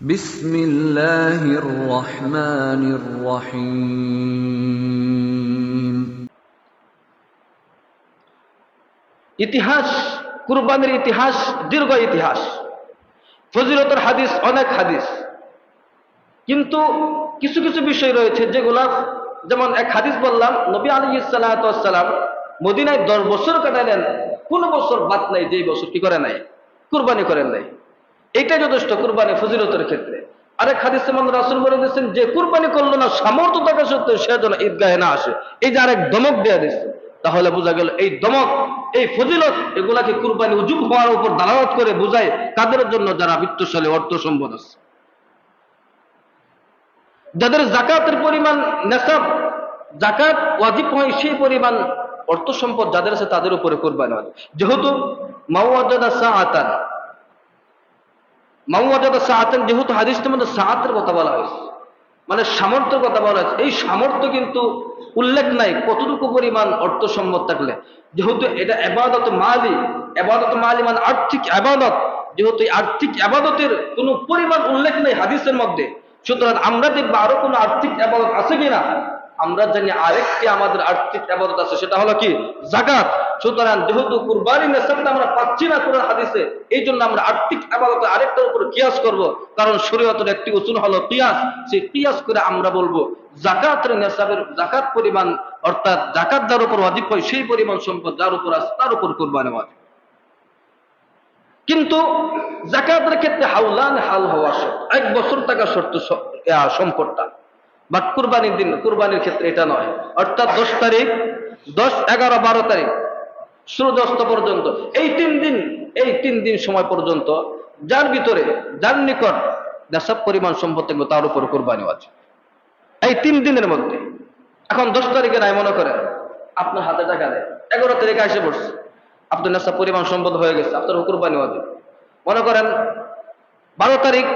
বিসমিল্লাহির ইতিহাস, কুরবানির ইতিহাস, দীর্ঘ ইতিহাস। ফজিলতর হাদিস, অনেক হাদিস। কিন্তু কিছু কিছু বিষয় রয়েছে যেগুলা, যেমন এক হাদিস বললাম, নবী আলী ইসালাতাম মদিনায় দশ বছর কাটালেন, কোন বছর বাদ নাই, যেই বছর কি করে নাই, কুরবানি করেন নাই। এইটাই যথেষ্ট কুরবানি ফজিলতের ক্ষেত্রে। আরেক হাদিস মান রাসুল বলে দিচ্ছেন যে কুরবানি করল না সামর্থ্য থাকা সত্ত্বেও সে যেন ঈদগাহে না আসে। এই যে আরেক দমক দেয়া দিচ্ছে তাহলে বোঝা গেল এই দমক, এই ফজিলত, এগুলাকে কুরবানি উজুব হওয়ার উপর দালালত করে বোঝায় কাদের জন্য যারা বিত্তশালী অর্থ সম্পদ আছে। যাদের জাকাতের পরিমাণ নেশাব, জাকাত ওয়াজিব হয় সেই পরিমাণ অর্থ সম্পদ যাদের আছে তাদের উপরে কোরবানি হয়। যেহেতু মাওয়াজাদা সাআতান মাওয়াজাদা সাআতান যেহেতু হাদিসের মধ্যে সাহাতের কথা বলা হয়েছে মানে সামর্থ্যের কথা বলা হয়েছে, এই সামর্থ্য কিন্তু উল্লেখ নাই কতটুকু পরিমাণ অর্থ সম্পদ থাকলে। যেহেতু এটা এবাদত মালি এবাদত মালি মানে আর্থিক আবাদত যেহেতু আর্থিক আবাদতের কোনো পরিমাণ উল্লেখ নেই হাদিসের মধ্যে। সুতরাং আমরা দেখব আরও কোনো আর্থিক আবাদত আছে কিনা? আমরা জানি আরেকটি আমাদের আর্থিক আবাদত আছে, সেটা হলো কি? জাকাত। সুতরাং যেহেতু কুরবানি নেশাবটা আমরা পাচ্ছি না কোরআন হাদিসে, এই জন্য আমরা আর্থিক আবাদত আরেকটার উপর কিয়াস করব। কারণ শরীয়তের একটি উসুল হলো কিয়াস। সেই কিয়াস করে আমরা বলব জাকাতের নেশাবের জাকাত পরিমাণ, অর্থাৎ জাকাত যার উপর অধিক হয়, সেই পরিমাণ সম্পদ যার উপর আছে, তার উপর কোরবানি ওয়াজিব কিন্তু জাকাতের ক্ষেত্রে হাউলান হাল হওয়া এক বছর টাকা শর্ত সম্পদটা। বা কুরবানির দিন, কুরবানির ক্ষেত্রে এটা নয়। অর্থাৎ দশ তারিখ, দশ, এগারো, বারো তারিখ সূর্যাস্ত পর্যন্ত। এই তিন দিন, এই তিন দিন সময় পর্যন্ত যার ভিতরে, যার নিকট নেশাব পরিমাণ সম্পদ তার উপর কোরবানি আছে এই তিন দিনের মধ্যে। এখন দশ তারিখে নাই মনে করেন, আপনার হাতে টাকা নেই। এগারো তারিখে এসে পড়ছে আপনার নেশা পরিমাণ সম্পদ হয়ে গেছে, আপনার কুরবানি আছে মনে করেন, বারো তারিখ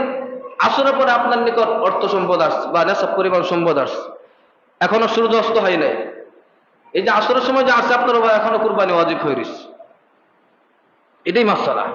আসরের পরে আপনার নিকট অর্থ সম্পদ আসছে বা নেশাব পরিমাণ সম্পদ আসছে। এখনও সূর্যাস্ত হয় নাই। এই যে আসরের সময় যে আসছে আপনার এখনও কুরবানি ওয়াজিব হয়ে রিস এটাই মাসালা।